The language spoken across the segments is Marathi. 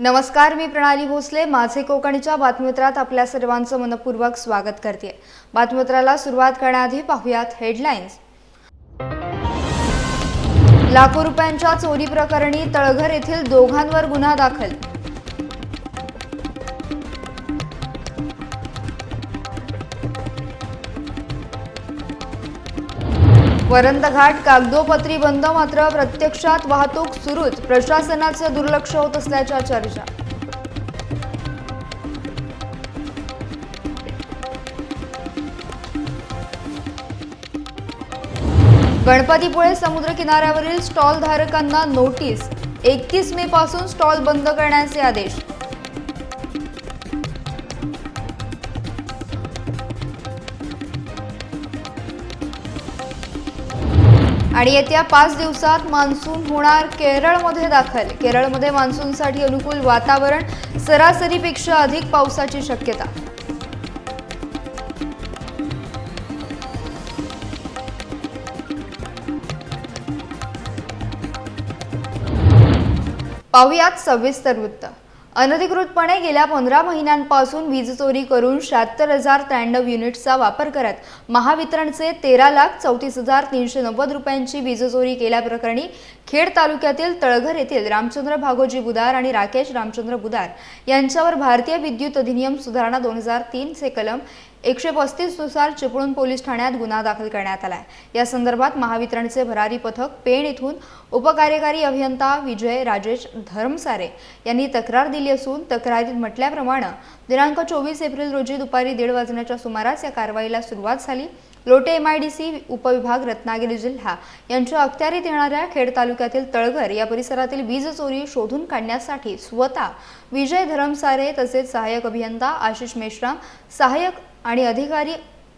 नमस्कार मी प्रणाली भोसले. माझे कोकणच्या बातमीपत्रात आपल्या सर्वांचं मनपूर्वक स्वागत करते. बातमीपत्राला सुरुवात करण्याआधी पाहुयात हेडलाईन्स. लाखो रुपयांच्या चोरी प्रकरणी तळघर येथील दोघांवर गुन्हा दाखल. वरंद घाट कागदोपत्री बंद मात्र प्रत्यक्षात वाहतूक सुरूच. प्रशासनाचं दुर्लक्ष होत असल्याच्या चर्चा. गणपतीपुळे समुद्र किनाऱ्यावरील स्टॉल धारकांना नोटीस. एकतीस मे पासून स्टॉल बंद करण्याचे आदेश. आणि येत्या पाच दिवसात मान्सून होणार केरळमध्ये दाखल. केरळमध्ये मान्सूनसाठी अनुकूल वातावरण सरासरीपेक्षा अधिक पावसाची शक्यता. पाहुयात सविस्तर वृत्त. अनधिकृतपणे गेल्या पंधरा महिन्यांपासून वीज चोरी करून शहात्तर हजार त्र्याण्णव युनिट्सचा वापर करत महावितरणचे तेरा लाख चौतीस हजार तीनशे नव्वद रुपयांची वीज चोरी केल्याप्रकरणी खेड तालुक्यातील तळघर येथील रामचंद्र भागोजी बुदार आणि राकेश रामचंद्र बुदार यांच्यावर भारतीय विद्युत अधिनियम सुधारणा दोन हजार तीनचे कलम एकशे पस्तीसनुसार चिपळूण पोलीस ठाण्यात गुन्हा दाखल करण्यात आला आहे या संदर्भात महावितरणचे भरारी पथक पेण येथून उपकार्यकारी अभियंता विजय राजेश धर्मसारे यांनी तक्रार दिली असून तक्रारीत म्हटल्याप्रमाणे दिनांक चोवीस एप्रिल रोजी दुपारी दीड वाजण्याच्या सुमारास या कारवाईला सुरुवात झाली. Lote M I D C उपविभाग रत्नागिरी जिल्हा यांच्या अखत्यारीत येणाऱ्या खेड तालुक्यातील तळघर या परिसरातील वीज चोरी शोधून काढण्यासाठी स्वतः विजय धरमसारे तसेच सहाय्यक अभियंता आशिष मेश्राम सहाय्यक आणि अधिकारी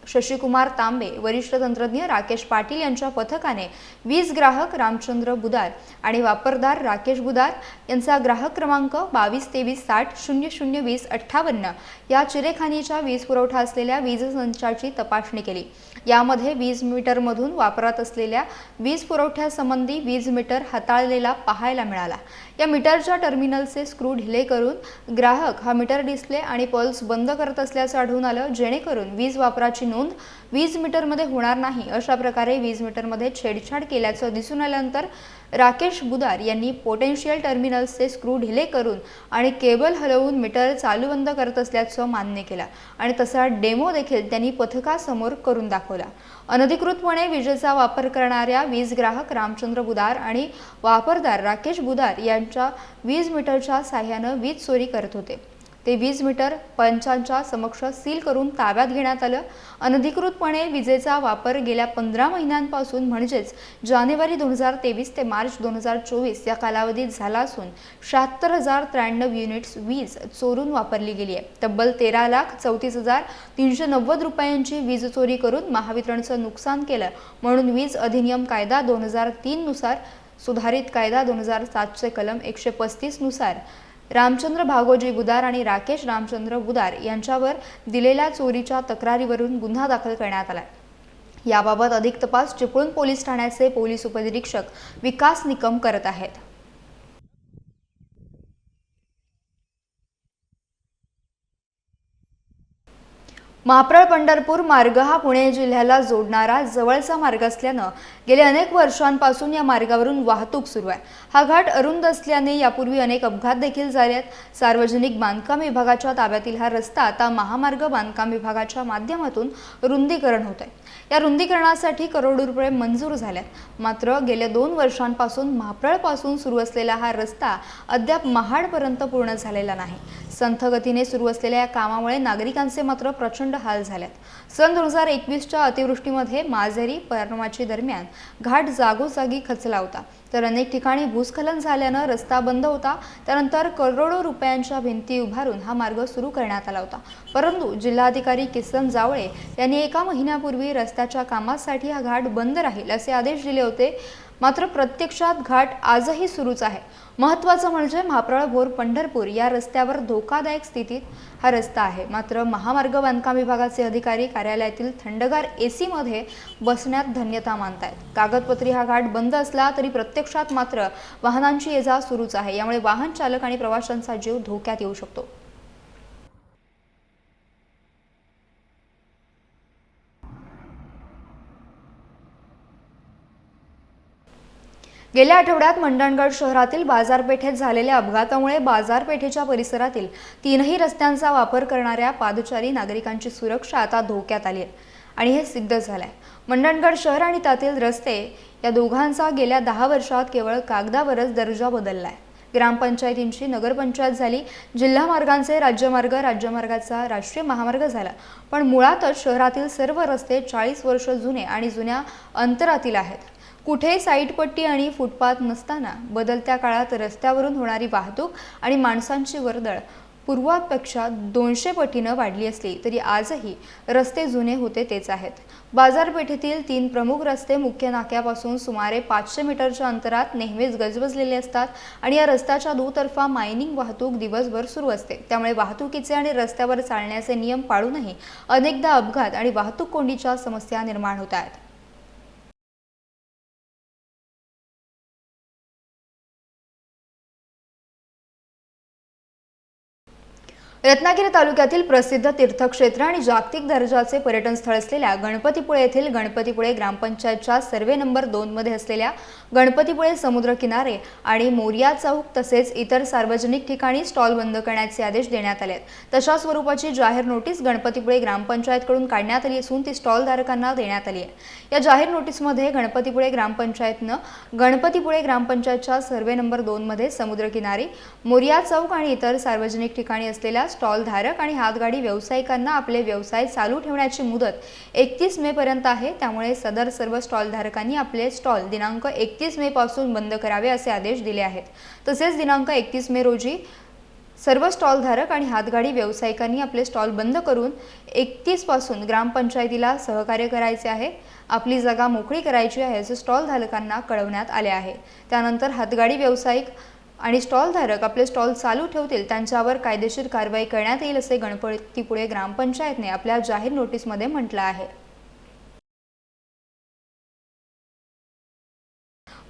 शशिकुमार तांबे वरिष्ठ तंत्रज्ञ राकेश पाटील यांच्या पथकाने वीज ग्राहक रामचंद्र बुदार आणि वापरदार राकेश बुदार यांचा ग्राहक क्रमांक बावीस तेवीस साठ शून्य शून्य वीस अठ्ठावन्न या चिरेखानीच्या वीज पुरवठा असलेल्या वीज संचाची तपासणी केली. यामध्ये वीज मीटरमधून वापरात असलेल्या वीज पुरवठ्यासंबंधी वीज मीटर हाताळलेला पाहायला मिळाला. या मीटरच्या टर्मिनलचे स्क्रू ढिले करून ग्राहक हा मीटर डिस्प्ले आणि पल्स बंद करत असल्याचं आढळून आलं जेणेकरून वीज वापराची नोंद वीज मीटरमध्ये होणार नाही अशा प्रकारे वीज मीटरमध्ये छेडछाड केल्याचं दिसून आल्यानंतर राकेश बुदार यांनी पोटेन्शियल टर्मिनल्सचे स्क्रू ढिले करून आणि केबल हलवून मीटर चालू बंद करत असल्याचं मान्य केलं. आणि तसा डेमो देखील त्यांनी पथकासमोर करून दाखवला. अनधिकृतपणे विजेचा वापर करणाऱ्या वीज ग्राहक रामचंद्र बुदार आणि वापरदार राकेश बुदार यांच्या वीज मीटरच्या साह्यानं वीज चोरी करत होते. ते वीज मीटर पंचांच्या समक्ष सील करून ताब्यात घेण्यात आलं. अनधिकृतपणे विजेचा वापर गेल्या पंधरा महिन्यांपासून म्हणजेच जानेवारी दोन हजार तेवीस ते मार्च दोन हजार चोवीस या कालावधीत झाला असून शहात्तर हजार त्र्याण्णव युनिट्स वीज चोरून वापरली गेली आहे. तब्बल तेरा लाख चौतीस हजार तीनशे नव्वद रुपयांची वीज चोरी करून महावितरणचं नुकसान केलं. म्हणून वीज अधिनियम कायदा दोन हजार तीननुसार सुधारित कायदा दोन हजार सातचे कलम एकशे पस्तीसनुसार रामचंद्र भागोजी बुदार आणि राकेश रामचंद्र बुदार यांच्यावर दिलेल्या चोरीच्या तक्रारीवरून गुन्हा दाखल करण्यात आला याबाबत अधिक तपास चिपळूण पोलीस ठाण्याचे पोलीस उपनिरीक्षक विकास निकम करत आहेत. महाप्रळ पंढरपूर मार्ग हा पुणे जिल्ह्याला जोडणारा जवळचा मार्ग असल्यानं गेले अनेक वर्षांपासून या मार्गावरून वाहतूक सुरू आहे. हा घाट अरुंद असल्याने यापूर्वी अनेक अपघात देखील झाले आहेत. सार्वजनिक बांधकाम विभागाच्या ताब्यातील हा रस्ता आता महामार्ग बांधकाम विभागाच्या माध्यमातून रुंदीकरण होत आहे या रुंदीकरणासाठी करोडो रुपये मंजूर झाल्यात मात्र गेल्या दोन वर्षांपासून महाप्रळपासून सुरू असलेला हा रस्ता अद्याप महाडपर्यंत पूर्ण झालेला नाही. संथगतीने सुरू असलेल्या या कामामुळे नागरिकांचे मात्र प्रचंड हाल झाल्यात सन दोन हजार एकवीसच्या अतिवृष्टीमध्ये माझेरी पौर्णमाची दरम्यान घाट जागोजागी खचला होता. तर अनेक ठिकाणी भूस्खलन झाल्यानं रस्ता बंद होता. त्यानंतर करोडो रुपयांच्या भिंती उभारून हा मार्ग सुरू करण्यात आला होता. परंतु जिल्हाधिकारी किसन जावळे यांनी एका महिन्यापूर्वी रस्त्याच्या कामासाठी हा घाट बंद राहील असे आदेश दिले होते. मात्र प्रत्यक्षात घाट आजही सुरूच आहे. महत्त्वाचं म्हणजे म्हाप्रळ भोर पंढरपूर या रस्त्यावर धोकादायक स्थितीत हा रस्ता आहे. मात्र महामार्ग बांधकाम विभागाचे अधिकारी कार्यालयातील थंडगार ए सीमध्ये बसण्यात धन्यता मानतायत. कागदपत्री हा घाट बंद असला तरी प्रत्यक्षात मात्र वाहनांची ये जा सुरूच आहे. यामुळे वाहन चालक आणि प्रवाशांचा जीव धोक्यात येऊ शकतो. गेल्या आठवड्यात मंडणगड शहरातील बाजारपेठेत झालेल्या अपघातामुळे बाजारपेठेच्या परिसरातील तीनही रस्त्यांचा वापर करणाऱ्या पादचारी नागरिकांची सुरक्षा आता धोक्यात आली आहे आणि हे सिद्ध झालंय. मंडणगड शहर आणि त्यातील रस्ते या दोघांचा गेल्या दहा वर्षात केवळ कागदावरच दर्जा बदललाय. ग्रामपंचायतींची नगरपंचायत झाली जिल्हा मार्गांचे राज्यमार्ग राज्यमार्गाचा राष्ट्रीय महामार्ग झाला. पण मुळातच शहरातील सर्व रस्ते चाळीस वर्ष जुने आणि जुन्या अंतरातील आहेत. कुठे साईडपट्टी आणि फुटपाथ नसताना बदलत्या काळात रस्त्यावरून होणारी वाहतूक आणि माणसांची वर्दळ पूर्वापेक्षा दोनशे पटीनं वाढली असली तरी आजही रस्ते जुने होते तेच आहेत. बाजारपेठेतील तीन प्रमुख रस्ते मुख्य नाक्यापासून सुमारे पाचशे मीटरच्या अंतरात नेहमीच गजबजलेले असतात आणि या रस्त्याच्या दुतर्फा मायनिंग वाहतूक दिवसभर सुरू असते. त्यामुळे वाहतुकीचे आणि रस्त्यावर चालण्याचे नियम पाळूनही अनेकदा अपघात आणि वाहतूक कोंडीच्या समस्या निर्माण होत आहेत. रत्नागिरी तालुक्यातील प्रसिद्ध तीर्थक्षेत्र आणि जागतिक दर्जाचे पर्यटन स्थळ असलेल्या गणपतीपुळे येथील गणपतीपुळे ग्रामपंचायतच्या सर्वे नंबर दोनमध्ये असलेल्या गणपतीपुळे समुद्र किनारे आणि मोरिया चौक तसेच इतर सार्वजनिक ठिकाणी स्टॉल बंद करण्याचे आदेश देण्यात आले आहेत. तशा स्वरूपाची जाहीर नोटीस गणपतीपुळे ग्रामपंचायतकडून काढण्यात आली असून ती स्टॉलधारकांना देण्यात आली आहे. या जाहीर नोटीसमध्ये गणपतीपुळे ग्रामपंचायतनं गणपतीपुळे ग्रामपंचायतच्या सर्वे नंबर दोनमध्ये समुद्रकिनारी मोरिया चौक आणि इतर सार्वजनिक ठिकाणी असलेल्या स्टॉलधारक आणि हातगाडी व्यावसायिकांना आपले व्यवसाय चालू ठेवण्याची मुदत एकतीस मेपर्यंत आहे. त्यामुळे सदर सर्व स्टॉलधारकांनी आपले स्टॉल दिनांक एकतीस मेपासून बंद करावे असे आदेश दिले आहेत. तसेच दिनांक एकतीस मे रोजी सर्व स्टॉलधारक आणि हातगाडी व्यावसायिकांनी आपले स्टॉल बंद करून एकतीसपासून ग्रामपंचायतीला सहकार्य करायचे आहे. आपली जागा मोकळी करायची आहे असे स्टॉलधारकांना कळवण्यात आले आहे. त्यानंतर हातगाडी व्यावसायिक आणि स्टॉलधारक आपले स्टॉल चालू ठेवतील त्यांच्यावर कायदेशीर कारवाई करण्यात येईल असे गणपतीपुळे ग्रामपंचायतने आपल्या जाहीर नोटीसमध्ये म्हटलं आहे.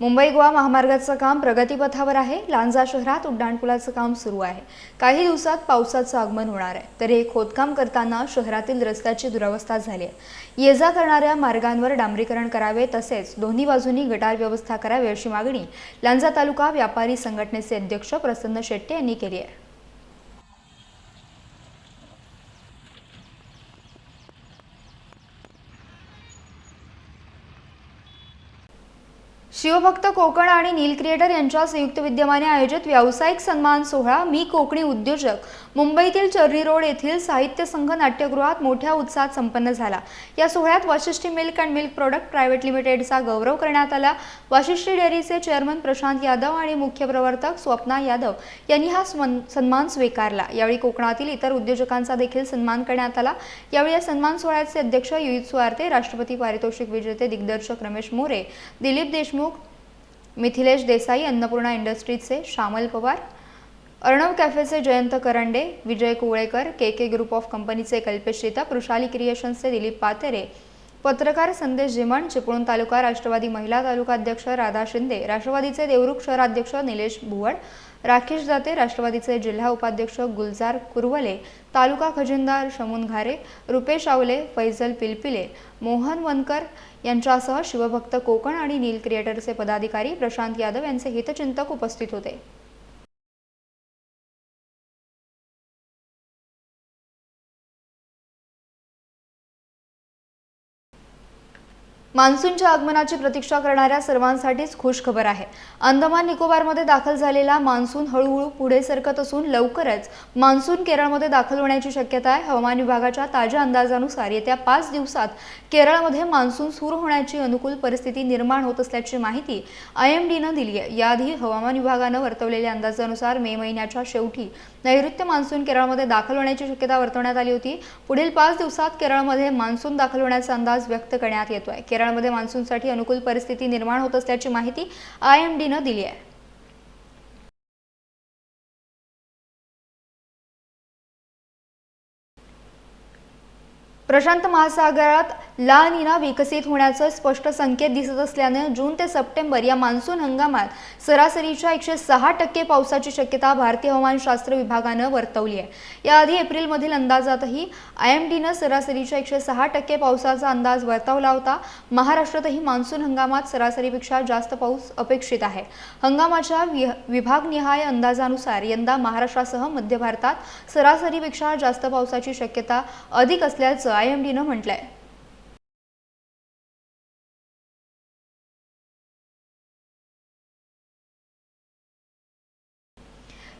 मुंबई गोवा महामार्गाचं काम प्रगतीपथावर आहे. लांजा शहरात उड्डाणपुलाचं काम सुरू आहे. काही दिवसात पावसाचं आगमन होणार आहे. तर हे खोदकाम करताना शहरातील रस्त्याची दुरवस्था झाली आहे. ये जा करणाऱ्या मार्गांवर डांबरीकरण करावे तसेच दोन्ही बाजूंनी गटार व्यवस्था करावी अशी मागणी लांजा तालुका व्यापारी संघटनेचे अध्यक्ष प्रसन्न शेट्टे यांनी केली आहे. शिवभक्त कोकण आणि नील क्रिएटर यांच्या संयुक्त विद्यमाने आयोजित व्यावसायिक सन्मान सोहळा मी कोकणी उद्योजक मुंबईतील चर्री रोड येथील साहित्य संघ नाट्यगृहात मोठ्या उत्साहात संपन्न झाला. या सोहळ्यात Vashishthi milk and milk product private लिमिटेडचा गौरव करण्यात आला. वाशिष्ठी डेअरीचे चेअरमन प्रशांत यादव आणि मुख्य प्रवर्तक स्वप्ना यादव यांनी हा सन्मान स्वीकारला. यावेळी कोकणातील इतर उद्योजकांचा देखील सन्मान करण्यात आला. यावेळी या सन्मान सोहळ्याचे अध्यक्ष युईत स्वार्थे राष्ट्रपती पारितोषिक विजेते दिग्दर्शक रमेश मोरे दिलीप देशमुख मिथिलेश देसाई अन्नपूर्णा इंडस्ट्रीजचे Shyamal Pawar Arnav कॅफेचे Jayant Karande Vijay Kuvalekar K K group of कंपनीचे कल्पेश श्रीता वृषाली क्रिएशन्सचे दिलीप पातेरे पत्रकार संदेश जिमण चिपळूण तालुका राष्ट्रवादी महिला तालुका अध्यक्ष राधा शिंदे राष्ट्रवादीचे देवरुख शहराध्यक्ष निलेश भुवड राकेश दाते राष्ट्रवादीचे जिल्हा उपाध्यक्ष गुलजार कुरवले तालुका खजिनदार शमून घारे रुपेश आवले फैजल पिलपिले मोहन वनकर यांच्यासह शिवभक्त कोकण आणि नील क्रिएटरचे पदाधिकारी प्रशांत यादव यांचे हितचिंतक उपस्थित होते. मान्सूनच्या आगमनाची प्रतीक्षा करणाऱ्या सर्वांसाठीच खुश खबर आहे. अंदमान निकोबारमध्ये दाखल झालेला मान्सून हळूहळू पुढे सरकत असून लवकरच मान्सून केरळमध्ये दाखल होण्याची शक्यता आहे. हवामान विभागाच्या ताज्या अंदाजानुसार येत्या पाच दिवसात केरळमध्ये मान्सून सुरू होण्याची अनुकूल परिस्थिती निर्माण होत असल्याची माहिती आय एम डीनं दिली आहे. याआधी हवामान विभागानं वर्तवलेल्या अंदाजानुसार मे महिन्याच्या शेवटी नैऋत्य मान्सून केरळमध्ये दाखल होण्याची शक्यता वर्तवण्यात आली होती. पुढील पाच दिवसात केरळमध्ये मान्सून दाखल होण्याचा अंदाज व्यक्त करण्यात येतो आहे केरळ केरळमध्ये मान्सूनसाठी अनुकूल परिस्थिती निर्माण होत असल्याची माहिती आय एम डीनं दिली आहे. प्रशांत महासागरात ला निना विकसित होण्याचं स्पष्ट संकेत दिसत असल्यानं जून ते सप्टेंबर या मान्सून हंगामात सरासरीच्या एकशे सहा टक्के पावसाची शक्यता भारतीय हवामानशास्त्र विभागानं वर्तवली आहे. याआधी एप्रिलमधील अंदाजातही आय एम डीनं सरासरीच्या एकशे सहा टक्के पावसाचा अंदाज वर्तवला होता. महाराष्ट्रातही मान्सून हंगामात सरासरीपेक्षा जास्त पाऊस अपेक्षित आहे. हंगामाच्या विभागनिहाय अंदाजानुसार यंदा महाराष्ट्रासह मध्य भारतात सरासरीपेक्षा जास्त पावसाची शक्यता अधिक असल्याचं आय एम डीनं म्हटलंय.